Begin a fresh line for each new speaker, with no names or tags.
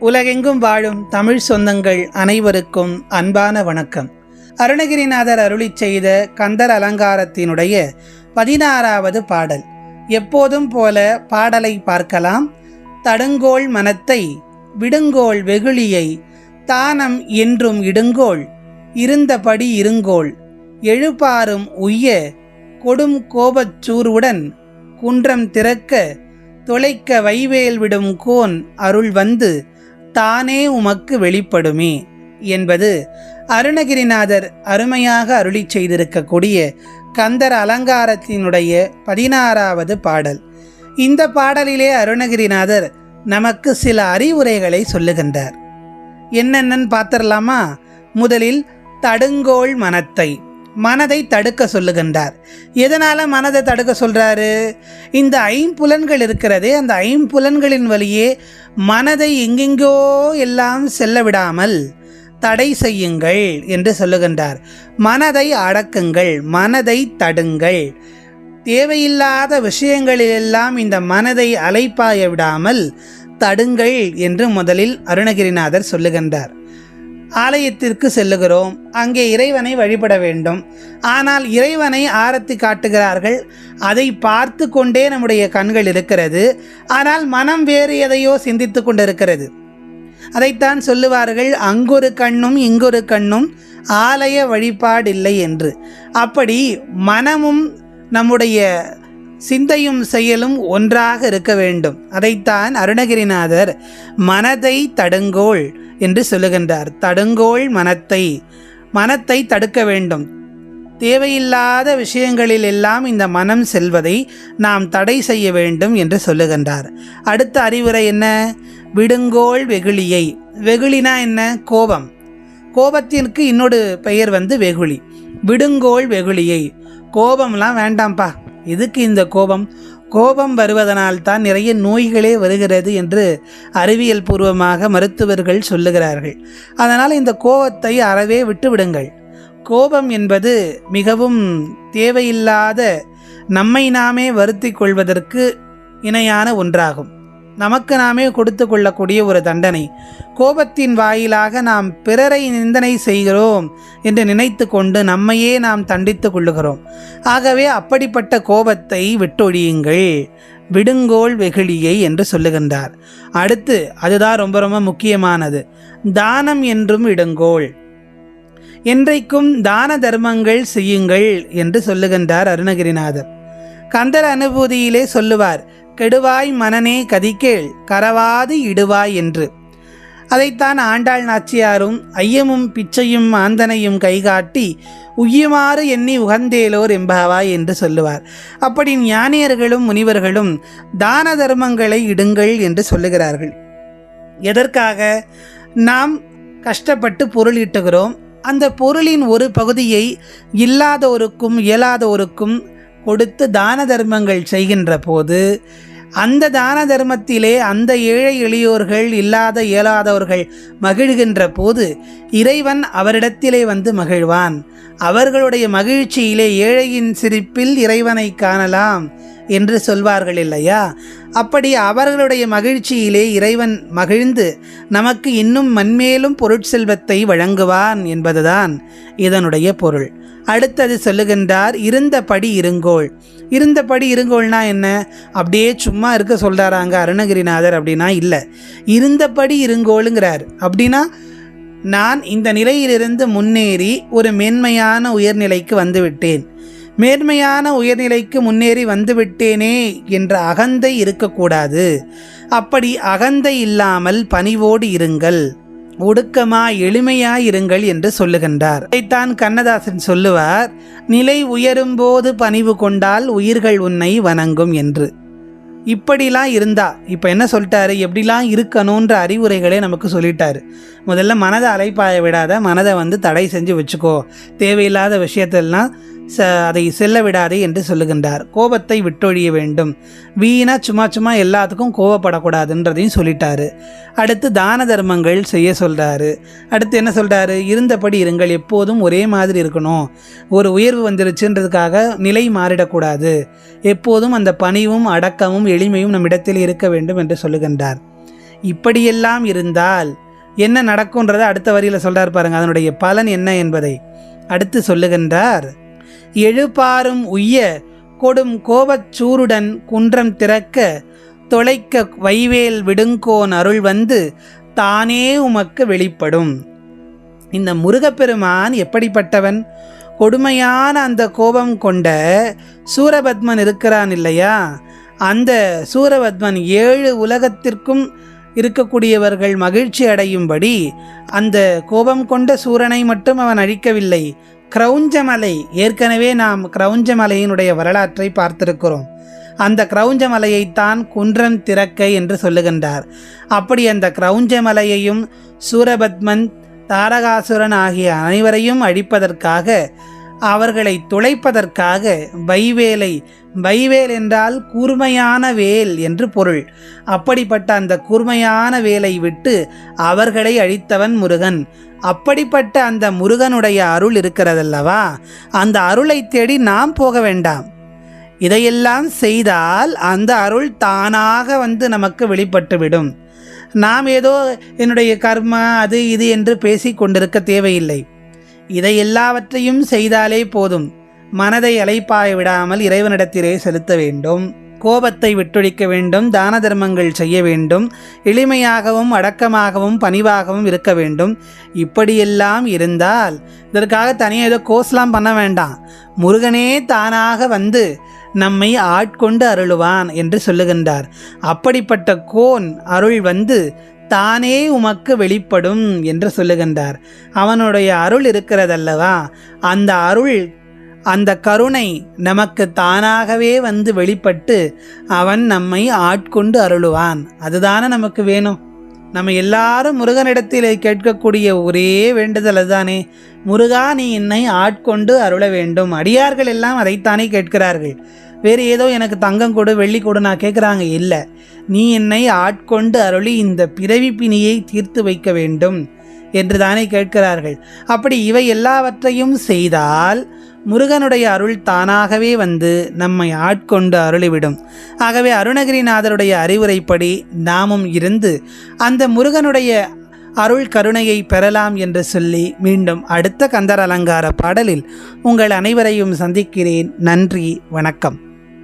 உலகெங்கும் வாழும் தமிழ் சொந்தங்கள் அனைவருக்கும் அன்பான வணக்கம். அருணகிரிநாதர் அருளிச் செய்த கந்தர் அலங்காரத்தினுடைய பதினாறாவது பாடல். எப்போதும் போல பாடலை பார்க்கலாம். தடுங்கோள் மனத்தை விடுங்கோள் வெகுளியை தானம் என்றும் இடுங்கோள். இருந்தபடி இருங்கோள். எழுப்பாரும் உய்ய கொடும் கோபச்சூருடன் குன்றம் திறக்க தொலைக்க வைவேல் விடும் கோன் அருள் வந்து தானே உமக்கு வெளிப்படுமே என்பது அருணகிரிநாதர் அருமையாக அருளிச் செய்திருக்கக்கூடிய கந்தர் அலங்காரத்தினுடைய பதினாறாவது பாடல். இந்த பாடலிலே அருணகிரிநாதர் நமக்கு சில அறிவுரைகளை சொல்லுகின்றார். என்னென்னன்னு பார்த்துடலாமா? முதலில் தடுங்கோள் மனத்தை. மனதை தடுக்க சொல்லுகின்றார். எதனால் மனதை தடுக்க சொல்கிறாரு இந்த ஐம்புலன்கள் இருக்கிறதே அந்த ஐம்புலன்களின் வழியே மனதை எங்கெங்கோ எல்லாம் செல்ல விடாமல் தடை செய்யுங்கள் என்று சொல்லுகின்றார். மனதை அடக்குங்கள் மனதை தடுங்கள். தேவையில்லாத விஷயங்களிலெல்லாம் இந்த மனதை அலைப்பாய விடாமல் தடுங்கள் என்று முதலில் அருணகிரிநாதர் சொல்லுகின்றார். ஆலயத்திற்கு செல்லுகிறோம். அங்கே இறைவனை வழிபட வேண்டும். ஆனால் இறைவனை ஆரத்தி காட்டுகிறார்கள். அதை பார்த்து கொண்டே நம்முடைய கண்கள் இருக்கிறது. ஆனால் மனம் வேறு எதையோ சிந்தித்து கொண்டிருக்கிறது. அதைத்தான் சொல்லுவார்கள் அங்கொரு கண்ணும் இங்கொரு கண்ணும் ஆலய வழிபாடில்லை என்று. அப்படி மனமும் நம்முடைய சிந்தையும் செயலும் ஒன்றாக இருக்க வேண்டும். அதைத்தான் அருணகிரிநாதர் மனதை தடுங்கோள் என்று சொல்லுகின்றார். தடுங்கோள் மனத்தை மனத்தை தடுக்க வேண்டும். தேவையில்லாத விஷயங்களில் எல்லாம் இந்த மனம் செல்வதை நாம் தடை செய்ய வேண்டும் என்று சொல்லுகின்றார். அடுத்த அறிவுரை என்ன? விடுங்கோள் வெகுளியை. வெகுளினா என்ன? கோபம். கோபத்திற்கு இன்னொரு பெயர் வந்து வெகுளி. விடுங்கோள் வெகுளியை. கோபம்லாம் வேண்டாம்ப்பா. எதுக்கு இந்த கோபம்? கோபம் வருவதனால் தான் நிறைய நோய்களே வருகிறது என்று அறிவியல் பூர்வமாக மருத்துவர்கள் சொல்லுகிறார்கள். அதனால் இந்த கோபத்தை அறவே விட்டுவிடுங்கள். கோபம் என்பது மிகவும் தேவையில்லாத நம்மை நாமே வருத்தி கொள்வதற்கு இணையான ஒன்றாகும். நமக்கு நாமே கொடுத்து கொள்ளக்கூடிய ஒரு தண்டனை. கோபத்தின் வாயிலாக நாம் பிறரை நிந்தனை செய்கிறோம் என்று நினைத்து கொண்டு நம்மையே நாம் தண்டித்து கொள்ளுகிறோம். ஆகவே அப்படிப்பட்ட கோபத்தை விட்டொழியுங்கள். விடுங்கோள் வெகுளியை என்று சொல்லுகின்றார். அடுத்து அதுதான் ரொம்ப ரொம்ப முக்கியமானது. தானம் என்றும் இடுங்கோள். என்றைக்கும் தான தர்மங்கள் செய்யுங்கள் என்று சொல்லுகின்றார் அருணகிரிநாதர். கந்தர் அனுபூதியிலே சொல்லுவார் கெடுவாய் மனனே கதிக்கேள் கரவாது இடுவாய் என்று. அதைத்தான் ஆண்டாள் நாச்சியாரும் ஐயமும் பிச்சையும் ஆந்தனையும் கைகாட்டி உய்யுமாறு எண்ணி உகந்தேலோர் எம்பாவாய் என்று சொல்லுவார். அப்படி ஞானியர்களும் முனிவர்களும் தான தர்மங்களை இடுங்கள் என்று சொல்லுகிறார்கள். எதற்காக? நாம் கஷ்டப்பட்டு பொருள் ஈட்டுகிறோம். அந்த பொருளின் ஒரு பகுதியை இல்லாதோருக்கும் இயலாதோருக்கும் கொடுத்து தான தர்மங்கள் செய்கின்ற போது அந்த தான தர்மத்திலே அந்த ஏழை எளியோர்கள் இல்லாத இயலாதவர்கள் மகிழ்கின்ற போது இறைவன் அவரிடத்திலே வந்து மகிழ்வான். அவர்களுடைய மகிழ்ச்சியிலே ஏழையின் சிரிப்பில் இறைவனை காணலாம். என்று சொல்வார்கள் இல்லையா அப்படி அவர்களுடைய மகிழ்ச்சியிலே இறைவன் மகிழ்ந்து நமக்கு இன்னும் மண்மேலும் பொருட்செல்வத்தை வழங்குவான் என்பதுதான் இதனுடைய பொருள். அடுத்தது சொல்லுகின்றார் இருந்தபடி இருங்கோள். இருந்தபடி இருங்கோள்னா என்ன? அப்படியே சும்மா இருக்க சொல்கிறாராங்க அருணகிரிநாதர் அப்படின்னா இல்லை. இருந்தபடி இருங்கோளுங்கிறார். அப்படின்னா நான் இந்த நிலையிலிருந்து முன்னேறி ஒரு மேன்மையான உயர்நிலைக்கு வந்துவிட்டேன். மேன்மையான உயர்நிலைக்கு முன்னேறி வந்துவிட்டேனே என்ற அகந்தை இருக்கக்கூடாது. அப்படி அகந்தை இல்லாமல் பணிவோடு இருங்கள். ஒடுக்கமா எளிமையாய் இருங்கள் என்று சொல்லுகின்றார். இதைத்தான் கண்ணதாசன் சொல்லுவார் நிலை உயரும்போது பணிவு கொண்டால் உயிர்கள் உன்னை வணங்கும் என்று. இப்படிலாம் இருந்தா இப்போ என்ன சொல்லிட்டாரு? எப்படிலாம் இருக்கணுன்ற அறிவுரைகளே நமக்கு சொல்லிட்டாரு. முதல்ல மனதை அலைப்பாய விடாத மனதை வந்து தடை செஞ்சு வச்சுக்கோ. தேவையில்லாத விஷயத்தெல்லாம் அதை செல்ல விடாதே என்று சொல்லுகின்றார். கோபத்தை விட்டொழிய வேண்டும். வீணா சும்மா சும்மா எல்லாத்துக்கும் கோபப்படக்கூடாதுன்றதையும் சொல்லிட்டாரு. அடுத்து தான தர்மங்கள் செய்ய சொல்கிறாரு அடுத்து என்ன சொல்கிறாரு இருந்தபடி இருங்கள் எப்போதும் ஒரே மாதிரி இருக்கணும். ஒரு உயர்வு வந்துருச்சுன்றதுக்காக நிலை மாறிடக்கூடாது. எப்போதும் அந்த பணிவும் அடக்கமும் எளிமையும் நம்மிடத்தில் இருக்க வேண்டும் என்று சொல்லுகின்றார். இப்படியெல்லாம் இருந்தால் என்ன நடக்கும்ன்றதை அடுத்த வரியில் சொல்கிறார் பாருங்கள் அதனுடைய பலன் என்ன என்பதை. அடுத்து சொல்லுகின்றார் எழுபாரும் உய்ய கொடும் கோபச் சூருடன் குன்றம் திறக்க தொலைக்க வைவேல் விடுங்கோன் அருள் வந்து தானே உமக்கு வெளிப்படும். இந்த முருகப்பெருமான் எப்படிப்பட்டவன்? கொடுமையான அந்த கோபம் கொண்ட சூரபத்மன் இருக்கிறான் இல்லையா? அந்த சூரபத்மன் ஏழு உலகத்திற்கும் இருக்கக்கூடியவர்கள் மகிழ்ச்சி அடையும்படி அந்த கோபம் கொண்ட சூரனை மட்டும் அவன் அழிக்கவில்லை. கிரௌஞ்சமலை. ஏற்கனவே நாம் கிரௌஞ்சமலையினுடைய வரலாற்றை பார்த்திருக்கிறோம். அந்த கிரௌஞ்சமலையைத்தான் குன்றம் திறக்க என்று சொல்லுகின்றார். அப்படி அந்த கிரௌஞ்சமலையையும் சூரபத்மன் தாரகாசுரன் ஆகிய அனைவரையும் அழிப்பதற்காக அவர்களை துளைப்பதற்காக வைவேலை வைவேல் என்றால் கூர்மையான வேல் என்று பொருள். அப்படிப்பட்ட அந்த கூர்மையான வேலை விட்டு அவர்களை அழித்தவன் முருகன். அப்படிப்பட்ட அந்த முருகனுடைய அருள் இருக்கிறதல்லவா? அந்த அருளை தேடி நாம் போக வேண்டாம். இதையெல்லாம் செய்தால் அந்த அருள் தானாக வந்து நமக்கு வெளிப்பட்டுவிடும். நாம் ஏதோ என்னுடைய கர்மா அது இது என்று பேசி கொண்டிருக்க தேவையில்லை. இதை எல்லாவற்றையும் செய்தாலே போதும். மனதை அலைப்பாய விடாமல் இறைவனிடத்திலே செலுத்த வேண்டும். கோபத்தை விட்டொழிக்க வேண்டும். தான தர்மங்கள் செய்ய வேண்டும். எளிமையாகவும் அடக்கமாகவும் பணிவாகவும் இருக்க வேண்டும். இப்படியெல்லாம் இருந்தால் இதற்காக தனியாக ஏதோ கோஸ்லாம் பண்ண வேண்டாம். முருகனே தானாக வந்து நம்மை ஆட்கொண்டு அருளுவான் என்று சொல்லுகின்றார். அப்படிப்பட்ட கோன் அருள் வந்து தானே உமக்கு வெளிப்படும் என்று சொல்லுகின்றார். அவனுடைய அருள் இருக்கிறதல்லவா? அந்த அருள் அந்த கருணை நமக்கு தானாகவே வந்து வெளிப்பட்டு அவன் நம்மை ஆட்கொண்டு அருளுவான். அதுதானே நமக்கு வேணும். நம்ம எல்லாரும் முருகனிடத்தில் கேட்கக்கூடிய ஒரே வேண்டுதல் அதுதானே. முருகா நீ என்னை ஆட்கொண்டு அருள வேண்டும். அடியார்கள் எல்லாம் அதைத்தானே கேட்கிறார்கள். வேறு ஏதோ எனக்கு தங்கம் கொடு வெள்ளி கொடு நான் கேட்குறாங்க இல்லை. நீ என்னை ஆட்கொண்டு அருளி இந்த பிறவி பிணியை தீர்த்து வைக்க வேண்டும் என்று தானே கேட்கிறார்கள். அப்படி இவை எல்லாவற்றையும் செய்தால் முருகனுடைய அருள் தானாகவே வந்து நம்மை ஆட்கொண்டு அருளிவிடும். ஆகவே அருணகிரிநாதருடைய அறிவுரைப்படி நாமும் இருந்து அந்த முருகனுடைய அருள் கருணையை பெறலாம் என்று சொல்லி மீண்டும் அடுத்த கந்தர் அலங்கார பாடலில் உங்கள் அனைவரையும் சந்திக்கிறேன். நன்றி வணக்கம்.